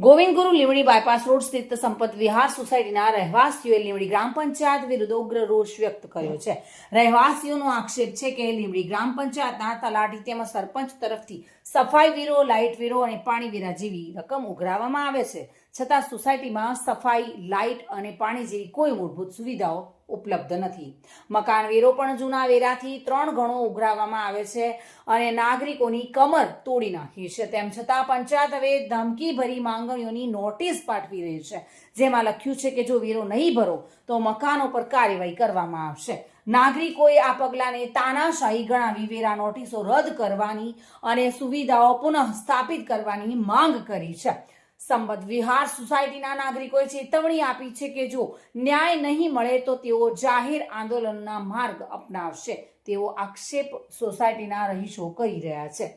ગોવિંદગુરુ Limdi bypass road સ્થિત સંપત વિહાર સોસાયટીના રહેવાસીઓએ લીમડી ગ્રામ પંચાયત વિરુદ્ધ ઉગ્ર રોષ વ્યક્ત કર્યો છે. રહેવાસીઓનો આક્ષેપ છે કે લીમડી ગ્રામ પંચાયતના તલાટી તેમજ સરપંચ તરફથી સફાઈ વીરો, લાઇટ વીરો અને પાણી વીરા જેવી રકમ ઉઘરાવવામાં આવે છે. છતાં સોસાયટીમાં સફાઈ, લાઇટ અને પાણી જેવી કોઈ મૂળભૂત સુવિધાઓ ઉપલબ્ધ નથી. મકાન વેરો પણ જૂના વેરાથી ત્રણ ગણો ઉઘરાવવામાં આવે છે અને નાગરિકોની કમર તોડી નાખી છે. તેમ છતાં પંચાયત હવે ધમકીભરી માંગણીઓની નોટિસ પાઠવી રહી છે. જેમાં લખ્યું છે કે જો વેરો નહીં ભરો, તો મકાનો પર કાર્યવાહી કરવામાં આવશે. નાગરિકોએ આ પગલાંને તાનાશાહી ગણાવી, વેરા નોટિસો રદ કરવાની અને સુવિધાઓ પુનઃ સ્થાપિત કરવાની માંગ કરી છે. સંબદ વિહાર સોસાયટીના નાગરિકોએ ચેતવણી આપી છે કે જો ન્યાય નહીં મળે તો તેઓ જાહેર આંદોલનના માર્ગ અપનાવશે. તેવો આક્ષેપ સોસાયટીના રહીશો કરી રહ્યા છે.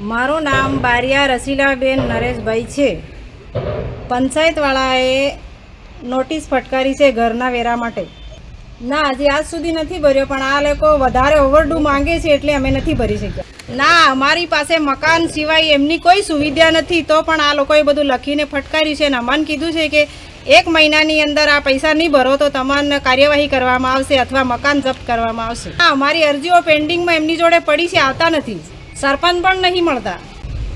મારું નામ બારિયા રસીલાબેન નરેશભાઈ છે. પંચાયતવાળાએ નોટિસ ફટકારી છે ઘરના વેરા માટે. ના, હજી આજ સુધી નથી ભર્યો, પણ આ લોકો વધારે ઓવરડ્યુ માંગે છે એટલે અમે નથી ભરી શક્યા. ના, અમારી પાસે મકાન સિવાય એમની કોઈ સુવિધા નથી, તો પણ આ લોકોએ બધું લખીને ફટકાર્યું છે અને અમને કીધું છે કે એક મહિનાની અંદર આ પૈસા નહીં ભરો, તો તમને કાર્યવાહી કરવામાં આવશે અથવા મકાન જપ્ત કરવામાં આવશે. હા અમારી અરજીઓ પેન્ડિંગમાં એમની જોડે પડી છે, આવતા નથી. સરપંચ પણ નહીં મળતા.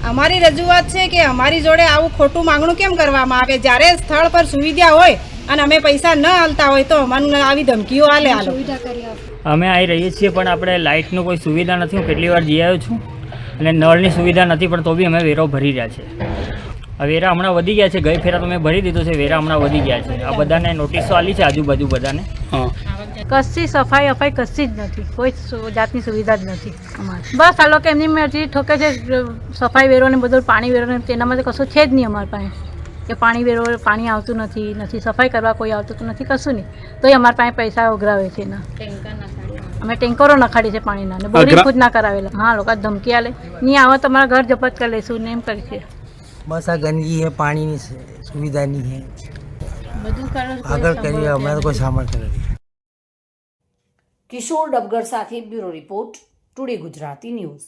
અમારી રજૂઆત છે કે અમારી જોડે આવું ખોટું માંગણું કેમ કરવામાં આવે? જ્યારે સ્થળ પર સુવિધા હોય અને અમે પૈસા ન હાલતા હોય તો અમને આવી ધમકીઓ આલે આલો. અમે આવી રહીએ છીએ પણ આપણે લાઇટનું કોઈ સુવિધા નથી. હું કેટલી વાર જઈ આવ્યો છું અને નળની સુવિધા નથી પણ તો બી અમે વેરો ભરી રહ્યા છે આ વેરા હમણાં વધી ગયા છે. ગઈ ફેરા તો મેં ભરી દીધું છે. વેરા હમણાં વધી ગયા છે. આ બધાને નોટિસો આલી છે આજુબાજુ બધાને. કશી સફાઈ અફાઈ કશી જ નથી. કોઈ જાતની સુવિધા જ નથી. અમારે બસ આ લોકો એમની મરજી ઠોકે છે સફાઈ વેરો ને બધું પાણી વેરો ને તેના માટે કશું છે જ નહીં અમારી પાસે. કે પાણી વેરો પાણી આવતું નથી નથી સફાઈ કરવા કોઈ આવતું તો નથી કશું નહીં. તોય અમારા પાસે પૈસા ઉઘરાવે છે એના. અમે ટેન્કરો નખાડી છે પાણીના ને બોરિંગ ખુદ ના કરાવેલા. હા લોકો ધમકી આલે. નહીં આવે તો અમારા ઘર જપત કરી લઈશું ને એમ કરી છે. બસ આ ગંદકી है પાણીની સુવિધા નહીં है બધું આગળ કરીએ અમે કોઈ સામર્થ્ય નથી. કિશોર ડબગર સાથે bureau report today Gujarati news.